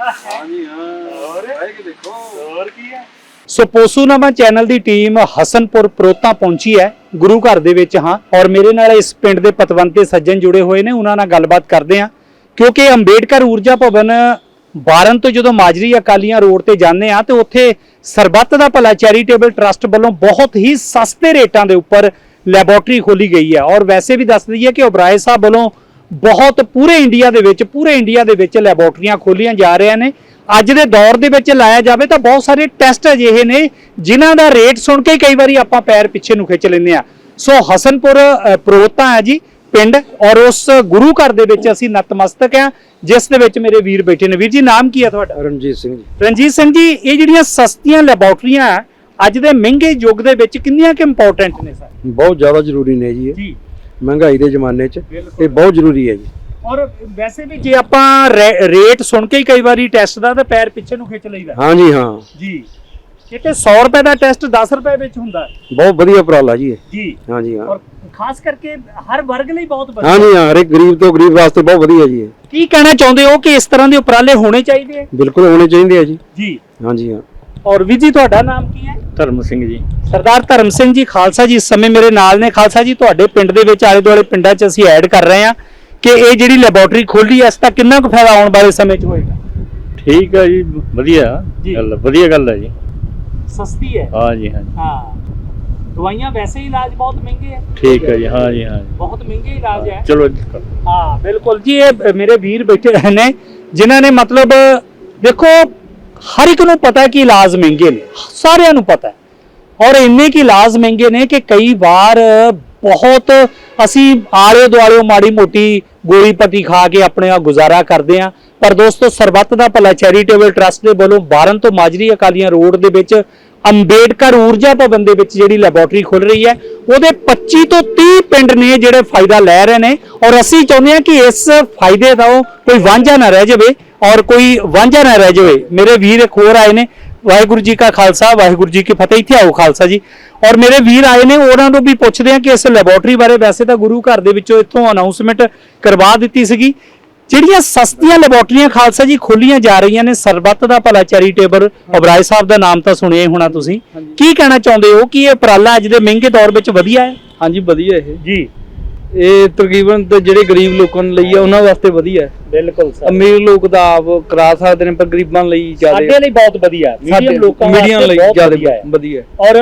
ਕੇ ਦੇਖੋ ਹੋਰ ਕੀ ਹੈ ਸੋ ਪੋਸੂਨਾਮਾ ਚੈਨਲ ਦੀ ਟੀਮ ਹਸਨਪੁਰ ਪ੍ਰੋਤਾ ਪਹੁੰਚੀ ਹੈ। ਗੁਰੂ ਘਰ ਦੇ ਵਿੱਚ ਹਾਂ। ਔਰ ਮੇਰੇ ਨਾਲ ਇਸ ਪਿੰਡ ਦੇ ਪਤਵੰਤੇ ਸੱਜਣ ਜੁੜੇ ਹੋਏ ਨੇ। ਉਹਨਾਂ ਨਾਲ ਗੱਲਬਾਤ ਕਰਦੇ ਹਾਂ। ਕਿਉਂਕਿ ਅੰਬੇਡਕਰ ਊਰਜਾ ਭਵਨ ਬਾਰਨ ਤੋਂ ਜਦੋਂ ਮਾਜਰੀ ਅਕਾਲੀਆਂ ਰੋਡ ਤੇ ਜਾਂਦੇ ਆ ਤੇ ਉੱਥੇ ਸਰਬੱਤ ਦਾ ਭਲਾ ਚੈਰੀਟੇਬਲ ਟਰਸਟ ਵੱਲੋਂ ਬਹੁਤ ਹੀ ਸਸਤੇ ਰੇਟਾਂ ਦੇ ਉੱਪਰ ਲੈਬੋਰਟਰੀ ਖੋਲੀ ਗਈ ਹੈ। ਔਰ ਵੈਸੇ ਵੀ ਦੱਸ ਦਈਏ ਕਿ ਓਬਰਾਏ ਸਾਹਿਬ ਵੱਲੋਂ ਬਹੁਤ ਪੂਰੇ ਇੰਡੀਆ ਦੇ ਵਿੱਚ ਪੂਰੇ ਇੰਡੀਆ ਦੇ ਵਿੱਚ ਲੈਬੋਰਟਰੀਆਂ ਖੋਲੀਆਂ ਜਾ ਰਹੀਆਂ ਨੇ। ਅੱਜ ਦੇ ਦੌਰ ਦੇ ਵਿੱਚ ਲਾਇਆ ਜਾਵੇ ਤਾਂ ਬਹੁਤ ਸਾਰੇ ਟੈਸਟ ਅਜਿਹੇ ਨੇ ਜਿਨ੍ਹਾਂ ਦਾ ਰੇਟ ਸੁਣ ਕੇ ਕਈ ਵਾਰੀ ਆਪਾਂ ਪੈਰ ਪਿੱਛੇ ਨੂੰ ਖਿੱਚ ਲੈਂਦੇ ਆ ਸੋ ਹਸਨਪੁਰ ਪ੍ਰੋਤਾ ਹੈ ਜੀ ਪਿੰਡ ਔਰ ਉਸ ਗੁਰੂ ਘਰ ਦੇ ਵਿੱਚ ਅਸੀਂ ਨਤਮਸਤਕ ਆ ਜਿਸ ਦੇ ਵਿੱਚ ਮੇਰੇ ਵੀਰ ਬੈਠੇ ਨੇ। ਵੀਰ ਜੀ ਨਾਮ ਕੀ ਹੈ ਤੁਹਾਡਾ? ਰਣਜੀਤ ਸਿੰਘ ਜੀ। ਰਣਜੀਤ ਸਿੰਘ ਜੀ ਇਹ ਜਿਹੜੀਆਂ ਸਸਤੀਆਂ ਲੈਬੋਰਟਰੀਆਂ ਅੱਜ ਦੇ ਮਹਿੰਗੇ ਯੁੱਗ ਦੇ ਵਿੱਚ ਕਿੰਨੀਆਂ ਕਿ ਇੰਪੋਰਟੈਂਟ ਨੇ ਸਰ? ਬਹੁਤ ਜ਼ਿਆਦਾ ਜ਼ਰੂਰੀ ਨੇ ਜੀ ਇਹ। ਜੀ। ਮਹਿੰਗਾਈ ਦੇ ਜ਼ਮਾਨੇ 'ਚ। ਇਹ ਬਹੁਤ ਜ਼ਰੂਰੀ ਹੈ ਜੀ। ਔਰ ਵੈਸੇ ਵੀ ਜੇ ਆਪਾਂ ਰੇਟ ਸੁਣ ਕੇ ਹੀ ਕਈ ਵਾਰੀ ਟੈਸਟ ਦਾ ਤਾਂ ਪੈਰ ਪਿੱਛੇ ਨੂੰ ਖਿੱਚ ਲਈਦਾ। ਹਾਂਜੀ ਹਾਂ। ਜੀ। ਕਿਤੇ 100 ਰੁਪਏ ਦਾ ਟੈਸਟ 10 ਰੁਪਏ ਵਿੱਚ ਹੁੰਦਾ ਹੈ। ਬਹੁਤ ਵਧੀਆ ਉਪਰਾਲਾ ਜੀ ਇਹ। ਜੀ। ਹਾਂਜੀ ਹਾਂ। ਔਰ ਖਾਸ ਕਰਕੇ ਹਰ ਵਰਗ ਲਈ ਬਹੁਤ ਵਧੀਆ। ਹਾਂਜੀ ਹਾਂ ਹਰੇਕ ਗਰੀਬ ਤੋਂ ਗਰੀਬ ਵਾਸਤੇ ਬਹੁਤ ਵਧੀਆ ਜੀ ਇਹ। ਕੀ ਕਹਿਣਾ ਚਾਹੁੰਦੇ ਹੋ ਕਿ ਇਸ ਤਰ੍ਹਾਂ ਦੇ ਉਪਰਾਲੇ ਹੋਣੇ ਚਾਹੀਦੇ ਆ ਬਿਲਕੁਲ ਹੋਣੇ ਚਾਹੀਦੇ ਆ ਜੀ। ਜੀ। ਹਾਂਜੀ ਹਾਂ। ਔਰ ਵੀ ਜੀ ਤੁਹਾਡਾ ਨਾਮ ਕੀ ਹੈ? ਧਰਮ ਸਿੰਘ ਜੀ ਸਰਦਾਰ ਧਰਮ ਸਿੰਘ ਜੀ ਖਾਲਸਾ ਜੀ ਇਸ ਸਮੇਂ ਮੇਰੇ ਨਾਲ ਨੇ ਖਾਲਸਾ ਜੀ ਤੁਹਾਡੇ ਪਿੰਡ ਦੇ ਵਿੱਚ ਆਲੇ ਦੁਆਲੇ ਪਿੰਡਾਂ 'ਚ ਅਸੀਂ ਐਡ ਕਰ ਰਹੇ ਹਾਂ ਕਿ ਇਹ ਜਿਹੜੀ ਲੈਬੋਰਟਰੀ ਖੋਲੀ ਐ ਇਸ ਦਾ ਕਿੰਨਾ ਕੁ ਫਾਇਦਾ ਆਉਣ ਵਾਲੇ ਸਮੇਂ 'ਚ ਹੋਏਗਾ ਠੀਕ ਹੈ ਜੀ ਵਧੀਆ ਜੀ। ਗੱਲ ਵਧੀਆ ਗੱਲ ਹੈ ਜੀ ਸਸਤੀ ਹੈ ਹਾਂ ਜੀ ਹਾਂ ਜੀ। ਹਾਂ ਦਵਾਈਆਂ ਵੈਸੇ ਹੀ ਇਲਾਜ ਬਹੁਤ ਮਹਿੰਗੇ ਹੈ ਠੀਕ ਹੈ ਜੀ ਹਾਂ ਜੀ ਹਾਂ ਜੀ। ਬਹੁਤ ਮਹਿੰਗੇ ਇਲਾਜ ਹੈ ਚਲੋ ਜੀ ਕਰੋ। ਹਾਂ ਬਿਲਕੁਲ ਜੀ ਇਹ ਮੇਰੇ ਵੀਰ ਬੈਠੇ ਨੇ ਜਿਨ੍ਹਾਂ ਨੇ ਮਤਲਬ ਦੇਖੋ ਹਰ ਇੱਕ ਨੂੰ ਪਤਾ ਹੈ ਕਿ ਇਲਾਜ ਮਹਿੰਗੇ ਨੇ, ਸਾਰਿਆਂ ਨੂੰ ਪਤਾ ਹੈ। ਔਰ ਇੰਨੇ ਕਿ ਇਲਾਜ ਮਹਿੰਗੇ ਨੇ ਕਿ ਕਈ ਵਾਰ ਬਹੁਤ ਅਸੀਂ ਆਲੇ ਦੁਆਲੇ ਮਾੜੀ ਮੋਟੀ ਗੋਲੀ ਪੱਟੀ ਖਾ ਕੇ ਆਪਣੇ ਆ ਗੁਜ਼ਾਰਾ ਕਰਦੇ ਆ ਪਰ ਦੋਸਤੋ, ਸਰਬੱਤ ਦਾ ਭਲਾ ਚੈਰੀਟੇਬਲ ਟਰਸਟ ਦੇ ਵੱਲੋਂ ਬਾਰਨ ਤੋਂ ਮਾਜਰੀ ਅਕਾਲੀਆਂ ਰੋਡ ਦੇ ਵਿੱਚ ਅੰਬੇਡਕਰ ਊਰਜਾ ਭਵਨ ਦੇ ਵਿੱਚ ਜਿਹੜੀ ਲੈਬੋਰਟਰੀ ਖੁੱਲ ਰਹੀ ਹੈ, ਉਹਦੇ 25 ਤੋਂ 30 ਪਿੰਡ ਨੇ ਜਿਹੜੇ ਫਾਇਦਾ ਲੈ ਰਹੇ ਨੇ। ਔਰ ਅਸੀਂ ਚਾਹੁੰਦੇ ਹਾਂ ਕਿ ਇਸ ਫਾਇਦੇ ਦਾ ਕੋਈ ਵਾਂਝਾ ਨਾ ਰਹਿ ਜਾਵੇ। ਔਰ ਕੋਈ ਵਾਂਝਾ ਨਾ ਰਹਿ ਜਾਵੇ। ਮੇਰੇ ਵੀਰ ਇੱਕ ਹੋਰ ਆਏ ਨੇ ਵਾਹਿਗੁਰੂ ਜੀ ਕਾ ਖਾਲਸਾ ਵਾਹਿਗੁਰੂ ਜੀ ਕੀ ਫਤਿਹ। ਇੱਥੇ ਆਓ ਖਾਲਸਾ ਜੀ। ਔਰ ਮੇਰੇ ਵੀਰ ਆਏ ਨੇ ਉਹਨਾਂ ਨੂੰ ਵੀ ਪੁੱਛਦੇ ਆ ਕਿ ਇਸ ਲੈਬੋਰਟਰੀ ਬਾਰੇ ਵੈਸੇ ਤਾਂ ਗੁਰੂ ਘਰ ਦੇ ਵਿੱਚੋਂ ਇੱਥੋਂ ਅਨਾਉਂਸਮੈਂਟ ਕਰਵਾ ਦਿੱਤੀ ਸੀਗੀ। ਜਿਹੜੀਆਂ ਸਸਤੀਆਂ ਲੈਬੋਰਟਰੀਆਂ ਖਾਲਸਾ ਜੀ ਖੋਲੀਆਂ ਜਾ ਰਹੀਆਂ ਨੇ। ਸਰਬੱਤ ਦਾ ਭਲਾ ਚੈਰੀਟੇਬਲ ਅਬਰਾਏ ਸਾਹਿਬ ਦਾ ਨਾਮ ਤਾਂ ਸੁਣਿਆ ਹੋਣਾ ਤੁਸੀਂ। ਕੀ ਕਹਿਣਾ ਚਾਹੁੰਦੇ ਹੋ ਕਿ ਇਹ ਉਪਰਾਲਾ ਅੱਜ ਦੇ ਮਹਿੰਗੇ ਦੌਰ ਵਿੱਚ ਵਧੀਆ ਹੈ? ਹਾਂਜੀ ਵਧੀਆ ਇਹ। ਜੀ। ਇਹ ਤਕਰੀਬਨ ਤੇ ਜਿਹੜੇ ਗਰੀਬ ਲੋਕਾਂ ਲਈ ਆ ਉਹਨਾਂ ਵਾਸਤੇ ਵਧੀਆ। ਹੈ ਬਿਲਕੁਲ ਅਮੀਰ ਲੋਕ ਤਾਂ ਆਪ ਕਰਾ ਸਕਦੇ ਨੇ ਪਰ ਗਰੀਬਾਂ ਲਈ ਸਾਡੇ ਜ਼ਿਆਦਾ ਲਈ ਬਹੁਤ ਵਧੀਆ ਮੀਡੀਅਮ ਲੋਕਾਂ ਮੀਡੀਅਮ ਲਈ ਜ਼ਿਆਦਾ ਵਧੀਆ ਔਰ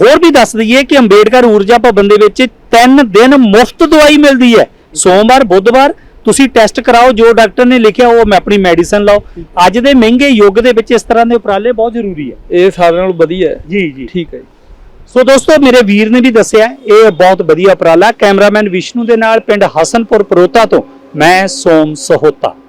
ਹੋਰ ਵੀ ਦੱਸ ਦਈਏ ਕਿ ਅੰਬੇਡਕਰ ਊਰਜਾ ਭਵਨ ਦੇ ਵਿੱਚ 3 ਦਿਨ ਮੁਫਤ ਦਵਾਈ ਮਿਲਦੀ ਹੈ। ਸੋਮਵਾਰ ਬੁੱਧਵਾਰ ਤੁਸੀਂ ਟੈਸਟ ਕਰਾਓ ਜੋ ਡਾਕਟਰ ਨੇ ਲਿਖਿਆ ਉਹ ਮੈਂ ਆਪਣੀ ਮੈਡੀਸਨ ਲਾਓ। ਅੱਜ ਦੇ ਮਹਿੰਗੇ ਯੁੱਗ ਦੇ ਵਿੱਚ ਇਸ ਤਰ੍ਹਾਂ ਦੇ ਉਪਰਾਲੇ ਬਹੁਤ ਜ਼ਰੂਰੀ ਹੈ। ਇਹ ਸਾਰਿਆਂ ਨਾਲੋਂ ਵਧੀਆ ਹੈ। ਜੀ ਜੀ। ਠੀਕ ਹੈ ਸੋ ਦੋਸਤੋ, ਮੇਰੇ ਵੀਰ ਨੇ ਵੀ ਦੱਸਿਆ, ਇਹ ਬਹੁਤ ਵਧੀਆ ਉਪਰਾਲਾ। ਕੈਮਰਾਮੈਨ ਵਿਸ਼ਨੂੰ ਦੇ ਨਾਲ ਪਿੰਡ ਹਸਨਪੁਰ ਪਰੋਤਾ ਤੋਂ ਮੈਂ ਸੋਮ ਸਹੋਤਾ।